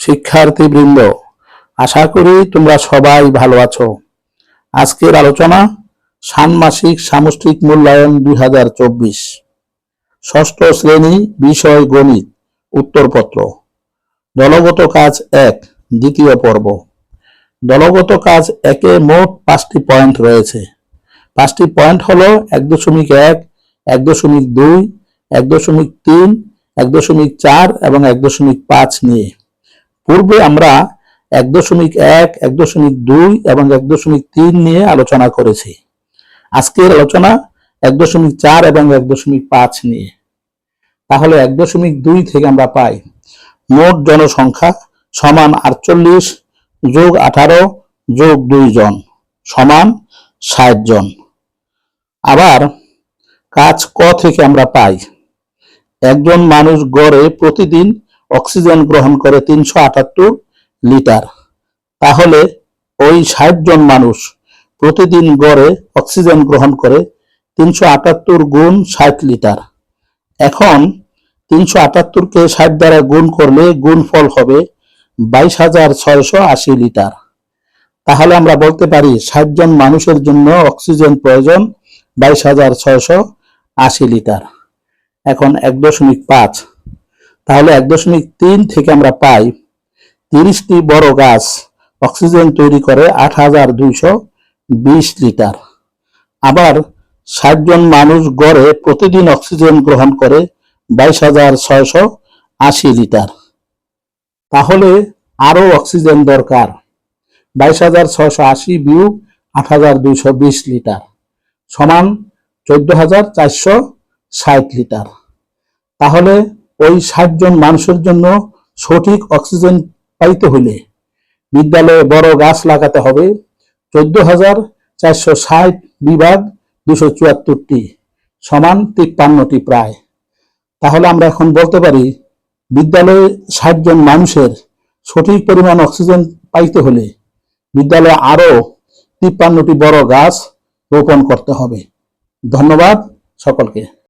শিক্ষার্থীবৃন্দ, আশা করি তোমরা সবাই ভালো আছো। আজকের আলোচনা, ষান্মাসিক সামষ্টিক মূল্যায়ন দুই হাজার চব্বিশ। ষষ্ঠ শ্রেণি বিষয় গণিত, উত্তরপত্র। দলগত কাজ এক, দ্বিতীয় পর্ব। দলগত কাজ একে মোট পাঁচটি পয়েন্ট রয়েছে। পাঁচটি পয়েন্ট হলো এক দশমিক এক এক দশমিক দুই, এক দশমিক তিন, এক দশমিক চার এবং এক দশমিক পাঁচ নিয়ে। পূর্বে আমরা এক দশমিক এক এক দশমিক দুই এবং এক দশমিক তিন নিয়ে আলোচনা করেছি। আজকের আলোচনা এক দশমিক চার এবং এক দশমিক পাঁচ নিয়ে। তাহলে এক দশমিক দুই থেকে আমরা পাই মোট জনসংখ্যা সমান আটচল্লিশ যোগ আঠারো যোগ দুই জন সমান ষাট জন। আবার কাজ ক থেকে আমরা পাই একজন মানুষ গড়ে প্রতিদিন অক্সিজেন গ্রহণ করে তিনশো আটাত্তর লিটার। তাহলে ওই ষাট জন মানুষ প্রতিদিন গড়ে অক্সিজেন গ্রহণ করে তিনশো আটাত্তর গুণ ষাট লিটার। এখন তিনশো আটাত্তরকে ষাট দ্বারা গুণ করলে গুণফল হবে বাইশ হাজার ছয়শো আশি লিটার। তাহলে আমরা বলতে পারি ষাট জন মানুষের জন্য অক্সিজেন প্রয়োজন বাইশ হাজার ছয়শো আশি লিটার। এখন এক দশমিক পাঁচ তাহলে এক দশমিক তিন থেকে আমরা পাই তিরিশটি বড় গাছ অক্সিজেন তৈরি করে আট হাজার দুইশো বিশ লিটার। আবার ষাট জন মানুষ গড়ে প্রতিদিন অক্সিজেন গ্রহণ করে বাইশ হাজার ছয়শো আশি লিটার। তাহলে আরও অক্সিজেন দরকার। বাইশ হাজার ছয়শো আশি বিয়োগ আট হাজার দুইশো বিশ লিটার সমান চোদ্দ হাজার চারশো ষাট লিটার। তাহলে ওই ষাট জন মানুষের জন্য সঠিক অক্সিজেন পাইতে হলে বিদ্যালয়ে বড় গাছ লাগাতে হবে। চোদ্দ হাজার চারশো ষাট বিভাগ দুশো চুয়াত্তরটি সমান তিপ্পান্নটি প্রায়। তাহলে আমরা এখন বলতে পারি, বিদ্যালয়ে ষাট জন মানুষের সঠিক পরিমাণ অক্সিজেন পাইতে হলে বিদ্যালয়ে আরও তিপ্পান্নটি বড় গাছ রোপণ করতে হবে। ধন্যবাদ সকলকে।